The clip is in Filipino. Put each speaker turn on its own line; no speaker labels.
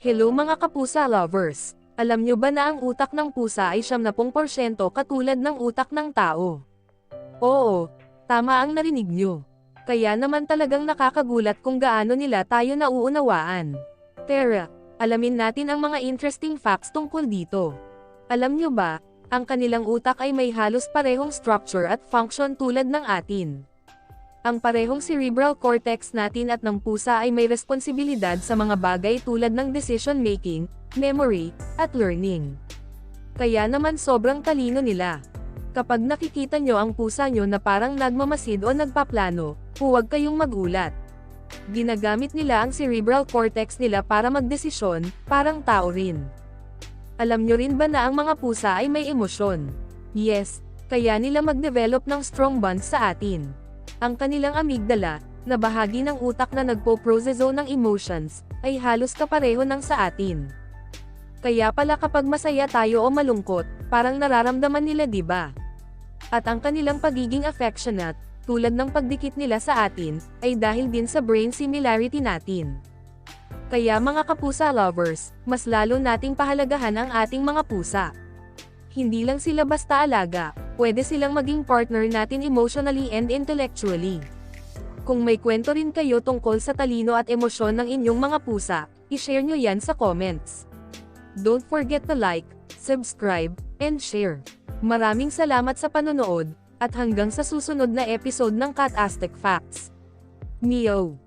Hello mga kapusa lovers! Alam nyo ba na ang utak ng pusa ay 70% katulad ng utak ng tao? Oo, tama ang narinig nyo. Kaya naman talagang nakakagulat kung gaano nila tayo nauunawaan. Tara, alamin natin ang mga interesting facts tungkol dito. Alam nyo ba, ang kanilang utak ay may halos parehong structure at function tulad ng atin. Ang parehong cerebral cortex natin at ng pusa ay may responsibilidad sa mga bagay tulad ng decision making, memory, at learning. Kaya naman sobrang talino nila. Kapag nakikita nyo ang pusa nyo na parang nagmamasid o nagpaplano, huwag kayong magulat. Ginagamit nila ang cerebral cortex nila para magdesisyon, parang tao rin. Alam nyo rin ba na ang mga pusa ay may emosyon? Yes, kaya nila mag-develop ng strong bonds sa atin. Ang kanilang amygdala, na bahagi ng utak na nagpo-proceso ng emotions, ay halos kapareho ng sa atin. Kaya pala kapag masaya tayo o malungkot, parang nararamdaman nila ba? At ang kanilang pagiging affectionate, tulad ng pagdikit nila sa atin, ay dahil din sa brain similarity natin. Kaya mga kapusa lovers, mas lalo nating pahalagahan ang ating mga pusa. Hindi lang sila basta alaga, pwede silang maging partner natin emotionally and intellectually. Kung may kwento rin kayo tungkol sa talino at emosyon ng inyong mga pusa, ishare nyo yan sa comments. Don't forget to like, subscribe, and share. Maraming salamat sa panonood, at hanggang sa susunod na episode ng Cat Aztec Facts. Mio